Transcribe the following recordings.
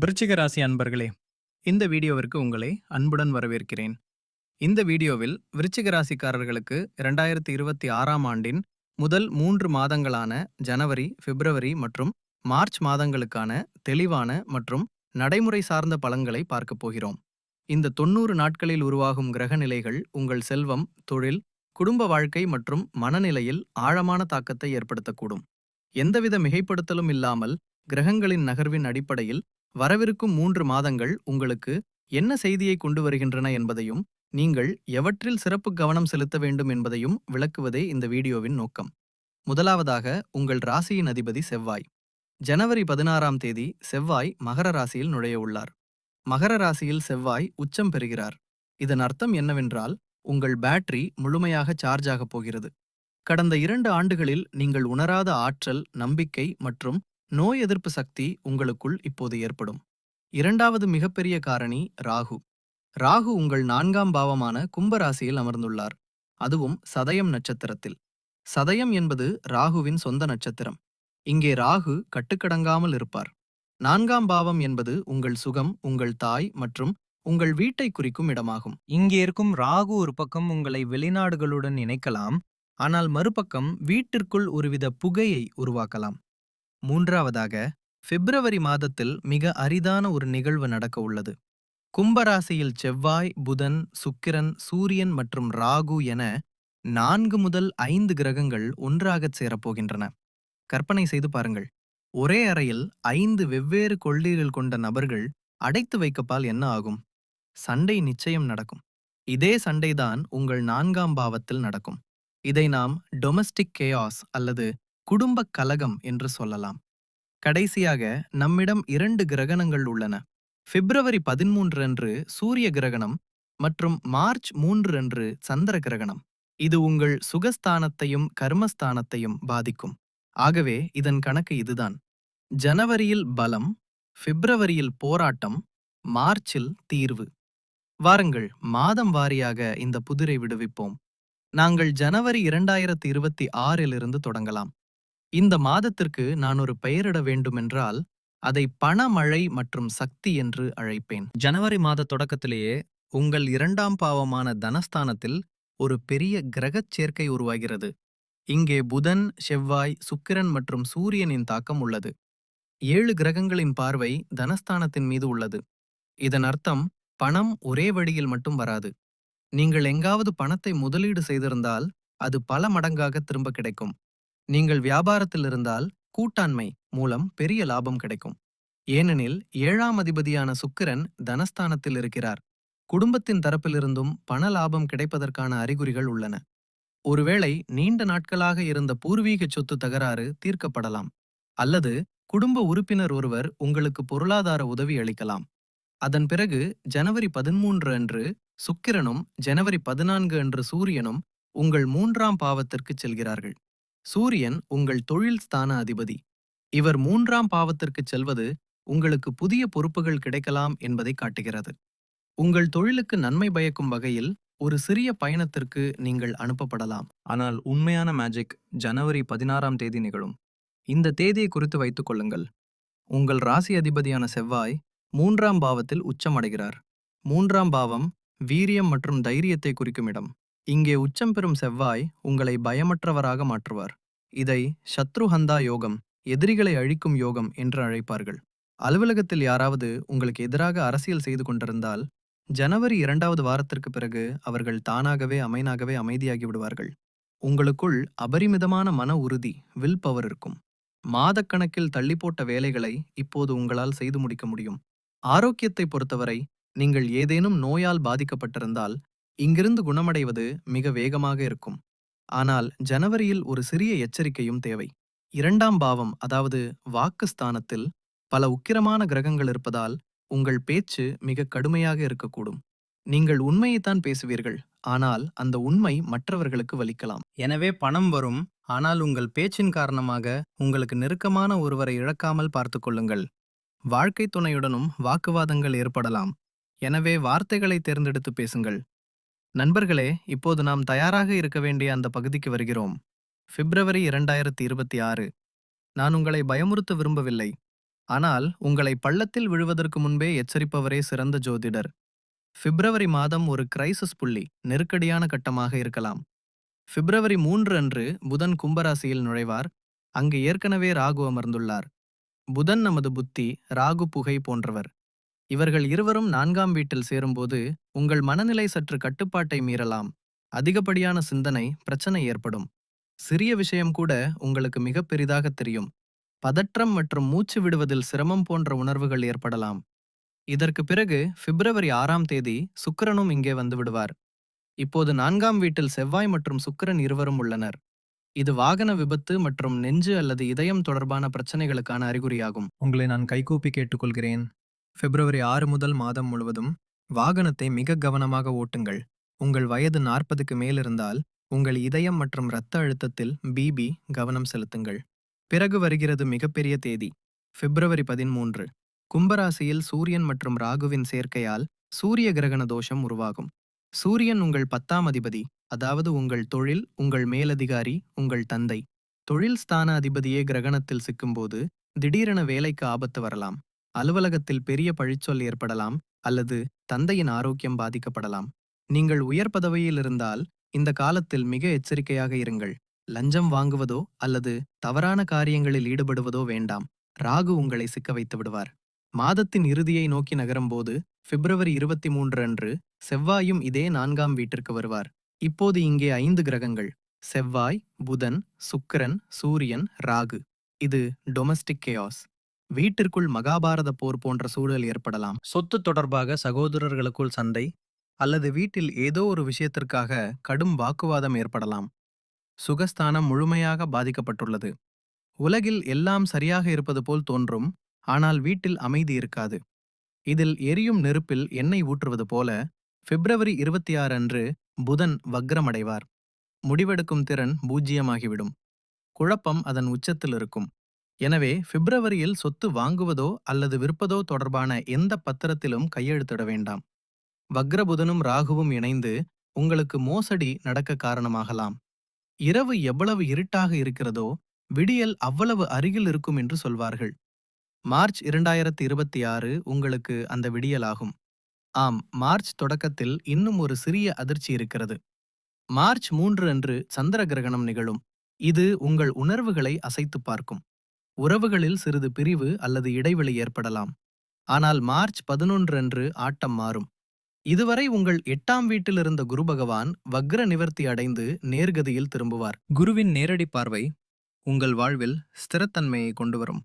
விருச்சிக ராசி அன்பர்களே இந்த வீடியோவிற்கு உங்களை அன்புடன் வரவேற்கிறேன். இந்த வீடியோவில் விருச்சிக ராசிக்காரர்களுக்கு இரண்டாயிரத்தி இருபத்தி ஆறாம் ஆண்டின் முதல் மூன்று மாதங்களான ஜனவரி பிப்ரவரி மற்றும் மார்ச் மாதங்களுக்கான தெளிவான மற்றும் நடைமுறை சார்ந்த பலன்களை பார்க்கப் போகிறோம். இந்த தொண்ணூறு நாட்களில் உருவாகும் கிரக நிலைகள் உங்கள் செல்வம் தொழில் குடும்ப வாழ்க்கை மற்றும் மனநிலையில் ஆழமான தாக்கத்தை ஏற்படுத்தக்கூடும். எந்தவித மிகைப்படுத்தலும் இல்லாமல் கிரகங்களின் நகர்வின் அடிப்படையில் வரவிருக்கும் மூன்று மாதங்கள் உங்களுக்கு என்ன செய்தியை கொண்டு வருகின்றன என்பதையும் நீங்கள் எவற்றில் சிறப்பு கவனம் செலுத்த வேண்டும் என்பதையும் விளக்குவதே இந்த வீடியோவின் நோக்கம். முதலாவதாக உங்கள் ராசியின் அதிபதி செவ்வாய். ஜனவரி பதினாறாம் தேதி செவ்வாய் மகர ராசியில் நுழைய உள்ளார். மகர ராசியில் செவ்வாய் உச்சம் பெறுகிறார். இதன் அர்த்தம் என்னவென்றால் உங்கள் பேட்டரி முழுமையாக சார்ஜ் ஆகப் போகிறது. கடந்த இரண்டு ஆண்டுகளில் நீங்கள் உணராத ஆற்றல் நம்பிக்கை மற்றும் நோய் எதிர்ப்பு சக்தி உங்களுக்குள் இப்போது ஏற்படும். இரண்டாவது மிகப்பெரிய காரணி ராகு. ராகு உங்கள் நான்காம் பாவமான கும்பராசியில் அமர்ந்துள்ளார். அதுவும் சதயம் நட்சத்திரத்தில். சதயம் என்பது ராகுவின் சொந்த நட்சத்திரம். இங்கே ராகு கட்டுக்கடங்காமல் இருப்பார். நான்காம் பாவம் என்பது உங்கள் சுகம் உங்கள் தாய் மற்றும் உங்கள் வீட்டை குறிக்கும் இடமாகும். இங்கே இருக்கும் ராகு ஒரு பக்கம் உங்களை வெளிநாடுகளுடன் இணைக்கலாம். ஆனால் மறுபக்கம் வீட்டிற்குள் ஒருவித புகையை உருவாக்கலாம். மூன்றாவதாக பிப்ரவரி மாதத்தில் மிக அரிதான ஒரு நிகழ்வு நடக்க உள்ளது. கும்பராசியில் செவ்வாய் புதன் சுக்கிரன் சூரியன் மற்றும் ராகு என நான்கு முதல் ஐந்து கிரகங்கள் ஒன்றாகச் சேரப்போகின்றன கற்பனை செய்து பாருங்கள். ஒரே அறையில் ஐந்து வெவ்வேறு கொள்ளைகள் கொண்ட நபர்கள் அடைத்து வைக்கப்பால் என்ன ஆகும்? சண்டை நிச்சயம் நடக்கும். இதே சண்டைதான் உங்கள் நான்காம் பாவத்தில் நடக்கும். இதை நாம் டொமஸ்டிக் கேயாஸ் அல்லது குடும்பக் கலகம் என்று சொல்லலாம். கடைசியாக நம்மிடம் இரண்டு கிரகணங்கள் உள்ளன. பிப்ரவரி பதிமூன்று அன்று சூரிய கிரகணம் மற்றும் மார்ச் மூன்று அன்று சந்திர கிரகணம். இது உங்கள் சுகஸ்தானத்தையும் கர்மஸ்தானத்தையும் பாதிக்கும். ஆகவே இதன் கணக்கு இதுதான். ஜனவரியில் பலம் பிப்ரவரியில் போராட்டம் மார்ச்சில் தீர்வு. வாருங்கள் மாதம் வாரியாக இந்த புதிரை விடுவிப்போம். நாங்கள் ஜனவரி இரண்டாயிரத்தி இருபத்தி ஆறிலிருந்து தொடங்கலாம். இந்த மாதத்திற்கு நான் ஒரு பெயரிட வேண்டுமென்றால் அதை பணமழை மற்றும் சக்தி என்று அழைப்பேன். ஜனவரி மாத தொடக்கத்திலேயே உங்கள் இரண்டாம் பாவமான தனஸ்தானத்தில் ஒரு பெரிய கிரகச் சேர்க்கை உருவாகிறது. இங்கே புதன் செவ்வாய் சுக்கிரன் மற்றும் சூரியனின் தாக்கம் உள்ளது. ஏழு கிரகங்களின் பார்வை தனஸ்தானத்தின் மீது உள்ளது. இதன் அர்த்தம் பணம் ஒரே வழியில் மட்டும் வராது. நீங்கள் எங்காவது பணத்தை முதலீடு செய்திருந்தால் அது பல மடங்காக திரும்ப கிடைக்கும். நீங்கள் வியாபாரத்தில் இருந்தால் கூட்டாண்மை மூலம் பெரிய லாபம் கிடைக்கும். ஏனெனில் ஏழாம் அதிபதியான சுக்கிரன் தனஸ்தானத்தில் இருக்கிறார். குடும்பத்தின் தரப்பிலிருந்தும் பண லாபம் கிடைப்பதற்கான அறிகுறிகள் உள்ளன. ஒருவேளை நீண்ட நாட்களாக இருந்த பூர்வீக சொத்து தகராறு தீர்க்கப்படலாம். அல்லது குடும்ப உறுப்பினர் ஒருவர் உங்களுக்கு பொருளாதார உதவி அளிக்கலாம். அதன் பிறகு ஜனவரி பதிமூன்று அன்று சுக்கிரனும் ஜனவரி பதினான்கு அன்று சூரியனும் உங்கள் மூன்றாம் பாவத்திற்கு செல்கிறார்கள். சூரியன் உங்கள் தொழில் ஸ்தான அதிபதி இவர் மூன்றாம் பாவத்திற்கு செல்வது உங்களுக்கு புதிய பொறுப்புகள் கிடைக்கலாம் என்பதை காட்டுகிறது. உங்கள் தொழிலுக்கு நன்மை பயக்கும் வகையில் ஒரு சிறிய பயணத்திற்கு நீங்கள் அனுப்பப்படலாம். ஆனால் உண்மையான மேஜிக் ஜனவரி பதினாறாம் தேதி நிகழும். இந்த தேதியை குறித்து வைத்துக் கொள்ளுங்கள். உங்கள் ராசி அதிபதியான செவ்வாய் மூன்றாம் பாவத்தில் உச்சமடைகிறார். மூன்றாம் பாவம் வீரியம் மற்றும் தைரியத்தை குறிக்கும் இடம். இங்கே உச்சம் பெறும் செவ்வாய் உங்களை பயமற்றவராக மாற்றுவார். இதை சத்ருஹந்தா யோகம் எதிரிகளை அழிக்கும் யோகம் என்று அழைப்பார்கள். அலுவலகத்தில் யாராவது உங்களுக்கு எதிராக அரசியல் செய்து கொண்டிருந்தால் ஜனவரி இரண்டாவது வாரத்திற்கு பிறகு அவர்கள் தானாகவே அமைனாகவே அமைதியாகி விடுவார்கள். உங்களுக்குள் அபரிமிதமான மன உறுதி வில் பவர் இருக்கும். மாதக்கணக்கில் தள்ளி போட்ட வேலைகளை இப்போது உங்களால் செய்து முடிக்க முடியும். ஆரோக்கியத்தை பொறுத்தவரை நீங்கள் ஏதேனும் நோயால் பாதிக்கப்பட்டிருந்தால் இங்கிருந்து குணமடைவது மிக வேகமாக இருக்கும். ஆனால் ஜனவரியில் ஒரு சிறிய எச்சரிக்கையும் தேவை. இரண்டாம் பாவம் அதாவது வாக்கு ஸ்தானத்தில் பல உக்கிரமான கிரகங்கள் இருப்பதால் உங்கள் பேச்சு மிக கடுமையாக இருக்கக்கூடும். நீங்கள் உண்மையைத்தான் பேசுவீர்கள் ஆனால் அந்த உண்மை மற்றவர்களுக்கு வலிக்கலாம். எனவே பணம் வரும் ஆனால் உங்கள் பேச்சின் காரணமாக உங்களுக்கு நெருக்கமான ஒருவரை இழக்காமல் பார்த்துக்கொள்ளுங்கள் வாழ்க்கை துணையுடனும் வாக்குவாதங்கள் ஏற்படலாம். எனவே வார்த்தைகளை தேர்ந்தெடுத்து பேசுங்கள். நண்பர்களே இப்போது நாம் தயாராக இருக்க வேண்டிய அந்த பகுதிக்கு வருகிறோம். பிப்ரவரி இரண்டாயிரத்தி இருபத்தி ஆறு. நான் உங்களை பயமுறுத்த விரும்பவில்லை. ஆனால் உங்களை பள்ளத்தில் விழுவதற்கு முன்பே எச்சரிப்பவரே சிறந்த ஜோதிடர். பிப்ரவரி மாதம் ஒரு கிரைசஸ் புள்ளி நெருக்கடியான கட்டமாக இருக்கலாம். பிப்ரவரி மூன்று அன்று புதன் கும்பராசியில் நுழைவார். அங்கு ஏற்கனவே ராகு அமர்ந்துள்ளார். புதன் நமது புத்தி ராகு புகை போன்றவர். இவர்கள் இருவரும் நான்காம் வீட்டில் சேரும்போது உங்கள் மனநிலை சற்று கட்டுப்பாட்டை மீறலாம். அதிகப்படியான சிந்தனை பிரச்சனை ஏற்படும். சிறிய விஷயம் கூட உங்களுக்கு மிக பெரிதாக தெரியும். பதற்றம் மற்றும் மூச்சு விடுவதில் சிரமம் போன்ற உணர்வுகள் ஏற்படலாம். இதற்கு பிறகு பிப்ரவரி ஆறாம் தேதி சுக்கிரனும் இங்கே வந்து விடுவார். இப்போது நான்காம் வீட்டில் செவ்வாய் மற்றும் சுக்கிரன் இருவரும் உள்ளனர். இது வாகன விபத்து மற்றும் நெஞ்சு அல்லது இதயம் தொடர்பான பிரச்சனைகளுக்கான அறிகுறியாகும். உங்களை நான் கைகூப்பி கேட்டுக்கொள்கிறேன். பிப்ரவரி ஆறு முதல் மாதம் முழுவதும் வாகனத்தை மிக கவனமாக ஓட்டுங்கள். உங்கள் வயது நாற்பதுக்கு மேலிருந்தால் உங்கள் இதயம் மற்றும் இரத்த அழுத்தத்தில் பிபி கவனம் செலுத்துங்கள். பிறகு வருகிறது மிகப்பெரிய தேதி பிப்ரவரி பதிமூன்று. கும்பராசியில் சூரியன் மற்றும் ராகுவின் சேர்க்கையால் சூரிய கிரகண தோஷம் உருவாகும். சூரியன் உங்கள் பத்தாம் அதிபதி அதாவது உங்கள் தொழில் உங்கள் மேலதிகாரி உங்கள் தந்தை. தொழில் ஸ்தான அதிபதியே கிரகணத்தில் சிக்கும்போது திடீரென வேலைக்கு ஆபத்து வரலாம். அலுவலகத்தில் பெரிய பழிச்சொல் ஏற்படலாம் அல்லது தந்தையின் ஆரோக்கியம் பாதிக்கப்படலாம். நீங்கள் உயர் பதவியில் இருந்தால் இந்த காலத்தில் மிக எச்சரிக்கையாக இருங்கள். லஞ்சம் வாங்குவதோ அல்லது தவறான காரியங்களில் ஈடுபடுவதோ வேண்டாம். ராகு உங்களை சிக்க வைத்து விடுவார். மாதத்தின் இறுதியை நோக்கி நகரும்போது பிப்ரவரி இருபத்தி மூன்று அன்று செவ்வாயும் இதே நான்காம் வீட்டிற்கு வருவார். இப்போது இங்கே ஐந்து கிரகங்கள் செவ்வாய் புதன் சுக்கிரன் சூரியன் ராகு. இது டொமஸ்டிக் கேயாஸ் வீட்டிற்குள் மகாபாரத போர் போன்ற சூழல் ஏற்படலாம். சொத்து தொடர்பாக சகோதரர்களுக்குள் சண்டை அல்லது வீட்டில் ஏதோ ஒரு விஷயத்திற்காக கடும் வாக்குவாதம் ஏற்படலாம். சுகஸ்தானம் முழுமையாக பாதிக்கப்பட்டுள்ளது. உலகில் எல்லாம் சரியாக இருப்பது போல் தோன்றும் ஆனால் வீட்டில் அமைதி இருக்காது. இதில் எரியும் நெருப்பில் எண்ணெய் ஊற்றுவது போல பிப்ரவரி இருபத்தி ஆறு அன்று புதன் வக்ரமடைவார். முடிவெடுக்கும் திறன் பூஜ்ஜியமாகிவிடும். குழப்பம் அதன் உச்சத்தில் இருக்கும். எனவே பிப்ரவரியில் சொத்து வாங்குவதோ அல்லது விற்பதோ தொடர்பான எந்த பத்திரத்திலும் கையெழுத்திட வேண்டாம். வக்ரபுதனும் ராகுவும் இணைந்து உங்களுக்கு மோசடி நடக்க காரணமாகலாம். இரவு எவ்வளவு இருட்டாக இருக்கிறதோ விடியல் அவ்வளவு அருகில் இருக்கும் என்று சொல்வார்கள். மார்ச் இரண்டாயிரத்தி இருபத்தி ஆறு உங்களுக்கு அந்த விடியலாகும். ஆம் மார்ச் தொடக்கத்தில் இன்னும் ஒரு சிறிய அதிர்ச்சி இருக்கிறது. மார்ச் மூன்று அன்று சந்திர கிரகணம் நிகழும். இது உங்கள் உணர்வுகளை அசைத்து பார்க்கும். உறவுகளில் சிறிது பிரிவு அல்லது இடைவெளி ஏற்படலாம். ஆனால் மார்ச் பதினொன்று அன்று ஆட்டம் மாறும். இதுவரை உங்கள் எட்டாம் வீட்டில் இருந்த குரு பகவான் வக்ர நிவர்த்தி அடைந்து நேர்கதியில் திரும்புவார். குருவின் நேரடி பார்வை உங்கள் வாழ்வில் ஸ்திரத்தன்மையை கொண்டு வரும்.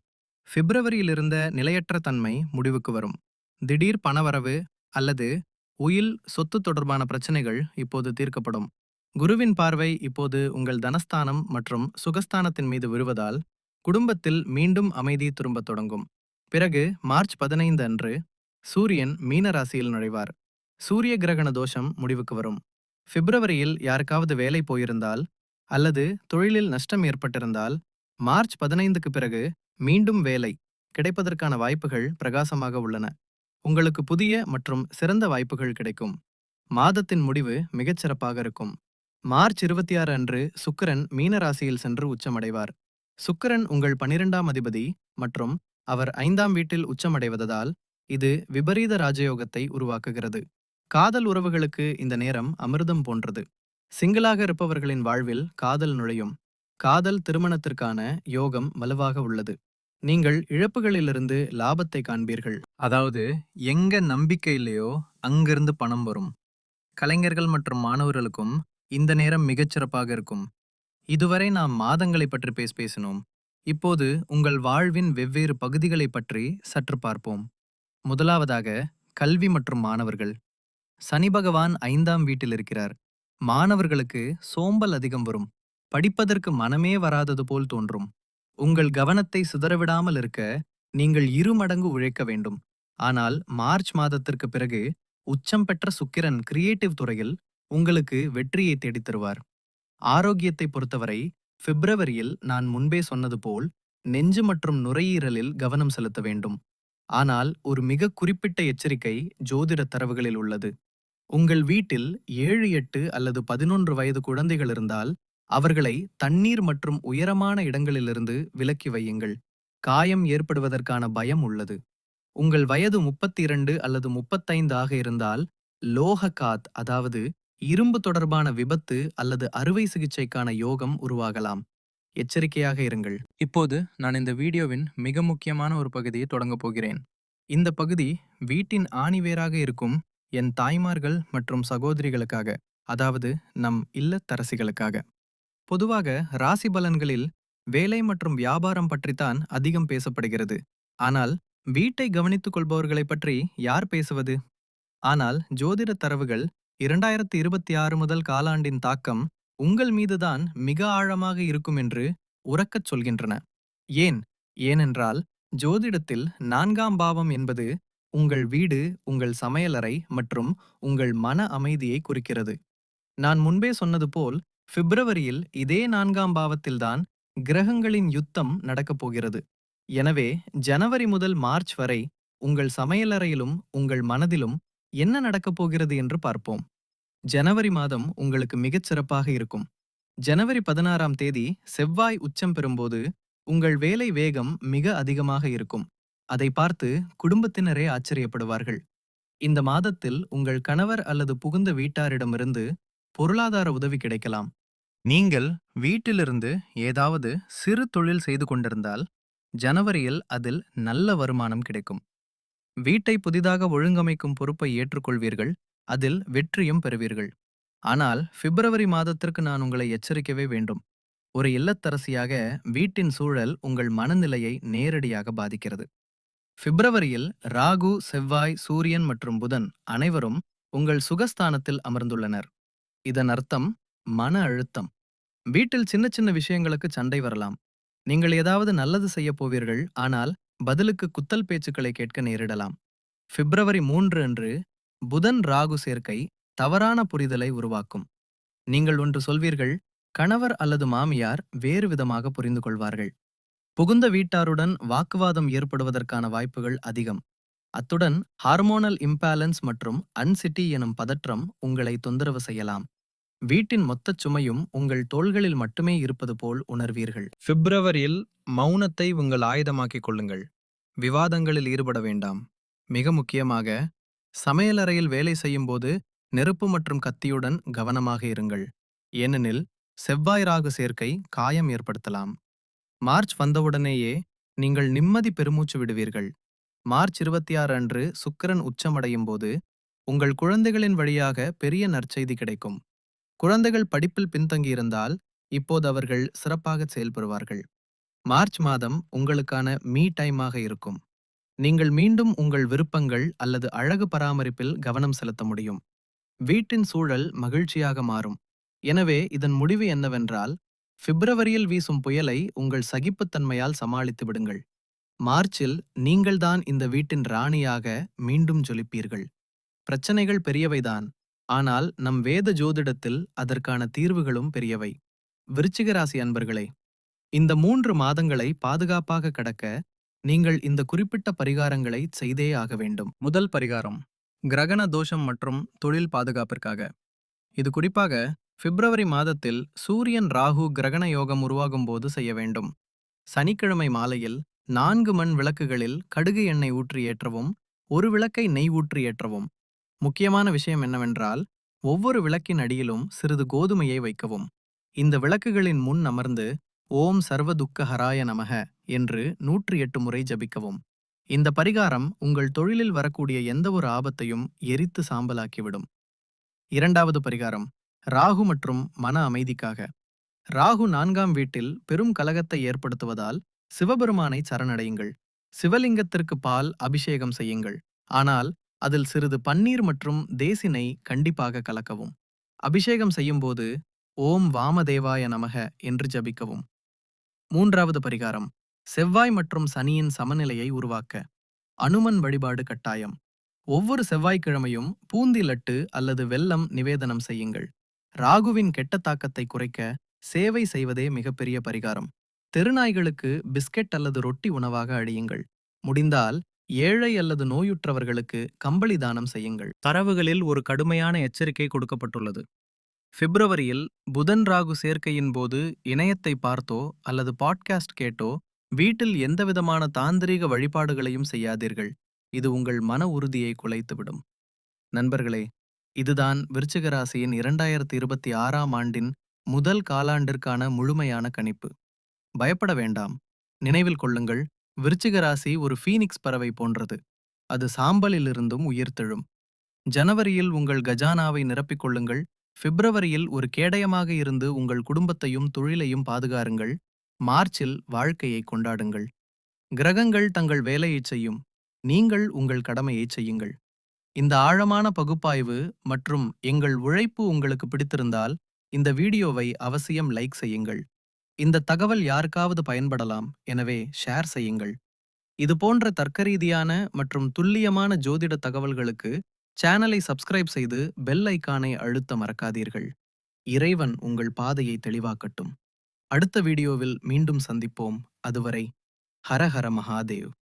பிப்ரவரியில் இருந்த நிலையற்ற தன்மை முடிவுக்கு வரும். திடீர் பணவரவு அல்லது உயில் சொத்து தொடர்பான பிரச்சனைகள் இப்போது தீர்க்கப்படும். குருவின் பார்வை இப்போது உங்கள் தனஸ்தானம் மற்றும் சுகஸ்தானத்தின் மீது விழுவதால் குடும்பத்தில் மீண்டும் அமைதி திரும்பத் தொடங்கும். பிறகு மார்ச் பதினைந்து அன்று சூரியன் மீன ராசியில் நுழைவார். சூரிய கிரகண தோஷம் முடிவுக்கு வரும். பிப்ரவரியில் யாருக்காவது வேலை போயிருந்தால் அல்லது தொழிலில் நஷ்டம் ஏற்பட்டிருந்தால் மார்ச் பதினைந்துக்கு பிறகு மீண்டும் வேலை கிடைப்பதற்கான வாய்ப்புகள் பிரகாசமாக உள்ளன. உங்களுக்கு புதிய மற்றும் சிறந்த வாய்ப்புகள் கிடைக்கும். மாதத்தின் முடிவு மிகச் சிறப்பாக இருக்கும். மார்ச் இருபத்தி ஆறு அன்று சுக்கரன் மீனராசியில் சென்று உச்சமடைவார். சுக்கிரன் உங்கள் பனிரெண்டாம் அதிபதி மற்றும் அவர் ஐந்தாம் வீட்டில் உச்சமடைவதால் இது விபரீத ராஜயோகத்தை உருவாக்குகிறது. காதல் உறவுகளுக்கு இந்த நேரம் அமிர்தம் போன்றது. சிங்கிளாக இருப்பவர்களின் வாழ்வில் காதல் நுழையும். காதல் திருமணத்திற்கான யோகம் வலுவாக உள்ளது. நீங்கள் இழப்புகளிலிருந்து லாபத்தை காண்பீர்கள். அதாவது எங்க நம்பிக்கை இல்லையோ அங்கிருந்து பணம் வரும். கலைஞர்கள் மற்றும் மாணவர்களுக்கும் இந்த நேரம் மிகச்சிறப்பாக இருக்கும். இதுவரை நாம் மாதங்களை பற்றி பேச பேசினோம். இப்போது உங்கள் வாழ்வின் வெவ்வேறு பகுதிகளை பற்றி சற்று பார்ப்போம். முதலாவதாக கல்வி மற்றும் மாணவர்கள். சனி பகவான் ஐந்தாம் வீட்டில் இருக்கிறார். மாணவர்களுக்கு சோம்பல் அதிகம் வரும். படிப்பதற்கு மனமே வராதது போல் தோன்றும். உங்கள் கவனத்தை சிதறவிடாமல் இருக்க நீங்கள் இரு மடங்கு உழைக்க வேண்டும். ஆனால் மார்ச் மாதத்திற்கு பிறகு உச்சம் பெற்ற சுக்கிரன் கிரியேட்டிவ் துறையில் உங்களுக்கு வெற்றியை தேடித் தருவார். ஆரோக்கியத்தை பொறுத்தவரை பிப்ரவரியில் நான் முன்பே சொன்னது போல் நெஞ்சு மற்றும் நுரையீரலில் கவனம் செலுத்த வேண்டும். ஆனால் ஒரு மிக குறிப்பிட்ட எச்சரிக்கை ஜோதிட தரவுகளில் உள்ளது. உங்கள் வீட்டில் ஏழு எட்டு அல்லது பதினொன்று வயது குழந்தைகள் இருந்தால் அவர்களை தண்ணீர் மற்றும் உயரமான இடங்களிலிருந்து விலக்கி வையுங்கள். காயம் ஏற்படுவதற்கான பயம் உள்ளது. உங்கள் வயது முப்பத்தி இரண்டு அல்லது முப்பத்தைந்து ஆக இருந்தால் லோஹகாத் அதாவது இரும்பு தொடர்பான விபத்து அல்லது அறுவை சிகிச்சைக்கான யோகம் உருவாகலாம். எச்சரிக்கையாக இருங்கள். இப்போது நான் இந்த வீடியோவின் மிக முக்கியமான ஒரு பகுதியை தொடங்கப் போகிறேன். இந்த பகுதி வீட்டின் ஆணிவேராக இருக்கும் என் தாய்மார்கள் மற்றும் சகோதரிகளுக்காக அதாவது நம் இல்லத்தரசிகளுக்காக. பொதுவாக ராசி பலன்களில் வேலை மற்றும் வியாபாரம் பற்றித்தான் அதிகம் பேசப்படுகிறது. ஆனால் வீட்டை கவனித்துக் கொள்பவர்களைப் பற்றி யார் பேசுவது? ஆனால் ஜோதிட தரவுகள் இரண்டாயிரத்தி இருபத்தி ஆறு முதல் காலாண்டின் தாக்கம் உங்கள் மீதுதான் மிக ஆழமாக இருக்கும் என்று உறக்கச் சொல்கின்றன. ஏன்? ஏனென்றால் ஜோதிடத்தில் நான்காம் பாவம் என்பது உங்கள் வீடு உங்கள் சமையலறை மற்றும் உங்கள் மன அமைதியை குறிக்கிறது. நான் முன்பே சொன்னது போல் பிப்ரவரியில் இதே நான்காம் பாவத்தில்தான் கிரகங்களின் யுத்தம் நடக்கப் போகிறது. எனவே ஜனவரி முதல் மார்ச் வரை உங்கள் சமையலறையிலும் உங்கள் மனதிலும் என்ன நடக்கப் போகிறது என்று பார்ப்போம். ஜனவரி மாதம் உங்களுக்கு மிகச் சிறப்பாக இருக்கும். ஜனவரி பதினாறாம் தேதி செவ்வாய் உச்சம் பெறும்போது உங்கள் வேலை வேகம் மிக அதிகமாக இருக்கும். அதை பார்த்து குடும்பத்தினரே ஆச்சரியப்படுவார்கள். இந்த மாதத்தில் உங்கள் கணவர் அல்லது புகுந்த வீட்டாரிடமிருந்து பொருளாதார உதவி கிடைக்கலாம். நீங்கள் வீட்டிலிருந்து ஏதாவது சிறு தொழில் செய்து கொண்டிருந்தால் ஜனவரியில் அதில் நல்ல வருமானம் கிடைக்கும். வீட்டை புதிதாக ஒழுங்கமைக்கும் பொறுப்பை ஏற்றுக்கொள்வீர்கள் அதில் வெற்றியும் பெறுவீர்கள். ஆனால் பிப்ரவரி மாதத்திற்கு நான் உங்களை எச்சரிக்கவே வேண்டும். ஒரு இல்லத்தரசியாக வீட்டின் சூழல் உங்கள் மனநிலையை நேரடியாக பாதிக்கிறது. பிப்ரவரியில் ராகு செவ்வாய் சூரியன் மற்றும் புதன் அனைவரும் உங்கள் சுகஸ்தானத்தில் அமர்ந்துள்ளனர். இதன் அர்த்தம் மன அழுத்தம். வீட்டில் சின்ன சின்ன விஷயங்களுக்கு சண்டை வரலாம். நீங்கள் ஏதாவது நல்லது செய்யப் போவீர்கள் ஆனால் பதிலுக்கு குத்தல் பேச்சுக்களை கேட்க நேரிடலாம். பிப்ரவரி மூன்று அன்று புதன் ராகு சேர்க்கை தவறான புரிதலை உருவாக்கும். நீங்கள் ஒன்று சொல்வீர்கள் கணவர் அல்லது மாமியார் வேறு விதமாக புரிந்து கொள்வார்கள். புகுந்த வீட்டாருடன் வாக்குவாதம் ஏற்படுவதற்கான வாய்ப்புகள் அதிகம். அத்துடன் ஹார்மோனல் இம்பேலன்ஸ் மற்றும் அன்சிட்டி எனும் பதற்றம் உங்களை தொந்தரவு செய்யலாம். வீட்டின் மொத்தச் சுமையும் உங்கள் தோள்களில் மட்டுமே இருப்பது போல் உணர்வீர்கள். பிப்ரவரியில் மௌனத்தை உங்கள் ஆயுதமாக்கிக் கொள்ளுங்கள். விவாதங்களில் ஈடுபட வேண்டாம். மிக முக்கியமாக சமையலறையில் வேலை செய்யும்போது நெருப்பு மற்றும் கத்தியுடன் கவனமாக இருங்கள். ஏனெனில் செவ்வாய் ராகு சேர்க்கை காயம் ஏற்படுத்தலாம். மார்ச் வந்தவுடனேயே நீங்கள் நிம்மதி பெருமூச்சு விடுவீர்கள். மார்ச் இருபத்தி ஆறு அன்று சுக்கிரன் உச்சமடையும் போது உங்கள் குழந்தைகளின் வழியாக பெரிய நற்செய்தி கிடைக்கும். குழந்தைகள் படிப்பில் பின்தங்கியிருந்தால் இப்போது அவர்கள் சிறப்பாக செயல்படுவார்கள். மார்ச் மாதம் உங்களுக்கான மீ டைமாக இருக்கும். நீங்கள் மீண்டும் உங்கள் விருப்பங்கள் அல்லது அழகு பராமரிப்பில் கவனம் செலுத்த முடியும். வீட்டின் சூழல் மகிழ்ச்சியாக மாறும். எனவே இதன் முடிவு என்னவென்றால் பிப்ரவரியில் வீசும் புயலை உங்கள் சகிப்புத்தன்மையால் சமாளித்து விடுங்கள். மார்ச்சில் நீங்கள்தான் இந்த வீட்டின் ராணியாக மீண்டும் ஜொலிப்பீர்கள். பிரச்சனைகள் பெரியவைதான். ஆனால் நம் வேத ஜோதிடத்தில் அதற்கான தீர்வுகளும் பெரியவை. விருச்சிக ராசி அன்பர்களே இந்த மூன்று மாதங்களை பாதுகாப்பாக கடக்க நீங்கள் இந்த குறிப்பிட்ட பரிகாரங்களை செய்தே ஆக வேண்டும். முதல் பரிகாரம் கிரகண தோஷம் மற்றும் தொழில் பாதுகாப்பிற்காக. இது குறிப்பாக பிப்ரவரி மாதத்தில் சூரியன் ராகு கிரகண யோகம் உருவாகும் போது செய்ய வேண்டும். சனிக்கிழமை மாலையில் நான்கு மண் விளக்குகளில் கடுகு எண்ணெய் ஊற்றி ஏற்றவும் ஒரு விளக்கை நெய் ஊற்றி ஏற்றவும். முக்கியமான விஷயம் என்னவென்றால் ஒவ்வொரு விளக்கின் அடியிலும் சிறிது கோதுமையை வைக்கவும். இந்த விளக்குகளின் முன் அமர்ந்து ஓம் சர்வதுக்க ஹராய நமக என்று நூற்றி எட்டு முறை ஜபிக்கவும். இந்த பரிகாரம் உங்கள் தொழிலில் வரக்கூடிய எந்தவொரு ஆபத்தையும் எரித்து சாம்பலாக்கிவிடும். இரண்டாவது பரிகாரம் ராகு மற்றும் மன அமைதிக்காக. ராகு நான்காம் வீட்டில் பெரும் கலகத்தை ஏற்படுத்துவதால் சிவபெருமானை சரணடையுங்கள். சிவலிங்கத்திற்கு பால் அபிஷேகம் செய்யுங்கள். ஆனால் அதில் சிறிது பன்னீர் மற்றும் தேசினை கண்டிப்பாக கலக்கவும். அபிஷேகம் செய்யும்போது ஓம் வாமதேவாய நமக என்று ஜபிக்கவும். மூன்றாவது பரிகாரம் செவ்வாய் மற்றும் சனியின் சமநிலையை உருவாக்க. அனுமன் வழிபாடு கட்டாயம். ஒவ்வொரு செவ்வாய்க்கிழமையும் பூந்தி லட்டு அல்லது வெல்லம் நிவேதனம் செய்யுங்கள். ராகுவின் கெட்ட தாக்கத்தை குறைக்க சேவை செய்வதே மிகப்பெரிய பரிகாரம். தெருநாய்களுக்கு பிஸ்கெட் அல்லது ரொட்டி உணவாக அழியுங்கள். முடிந்தால் ஏழை அல்லது நோயுற்றவர்களுக்கு கம்பளி தானம் செய்யுங்கள். தரவுகளில் ஒரு கடுமையான எச்சரிக்கை கொடுக்கப்பட்டுள்ளது. பிப்ரவரியில் புதன் ராகு சேர்க்கையின் போது இணையத்தை பார்த்தோ அல்லது பாட்காஸ்ட் கேட்டோ வீட்டில் எந்தவிதமான தாந்திரீக வழிபாடுகளையும் செய்யாதீர்கள். இது உங்கள் மன உறுதியை குலைத்துவிடும். நண்பர்களே இதுதான் விருச்சிக ராசியின் இரண்டாயிரத்தி இருபத்தி ஆறாம் ஆண்டின் முதல் காலாண்டிற்கான முழுமையான கணிப்பு. பயப்பட வேண்டாம். நினைவில் கொள்ளுங்கள் விருச்சிக ராசி ஒரு ஃபீனிக்ஸ் பறவை போன்றது. அது சாம்பலிலிருந்தும் உயிர்த்தெழும். ஜனவரியில் உங்கள் கஜானாவை நிரப்பிக் கொள்ளுங்கள். பிப்ரவரியில் ஒரு கேடயமாக இருந்து உங்கள் குடும்பத்தையும் தொழிலையும் பாதுகாருங்கள். மார்ச்சில் வாழ்க்கையை கொண்டாடுங்கள். கிரகங்கள் தங்கள் வேலையைச் செய்யும். நீங்கள் உங்கள் கடமையைச் செய்யுங்கள். இந்த ஆழமான பகுப்பாய்வு மற்றும் எங்கள் உழைப்பு உங்களுக்கு பிடித்திருந்தால் இந்த வீடியோவை அவசியம் லைக் செய்யுங்கள். இந்த தகவல் யாருக்காவது பயன்படலாம் எனவே ஷேர் செய்யுங்கள். இது போன்ற தர்க்கரீதியான மற்றும் துல்லியமான ஜோதிட தகவல்களுக்கு சேனலை சப்ஸ்கிரைப் செய்து பெல் ஐக்கானை அழுத்த மறக்காதீர்கள். இறைவன் உங்கள் பாதையை தெளிவாக்கட்டும். அடுத்த வீடியோவில் மீண்டும் சந்திப்போம். அதுவரை ஹரஹர மகாதேவ்.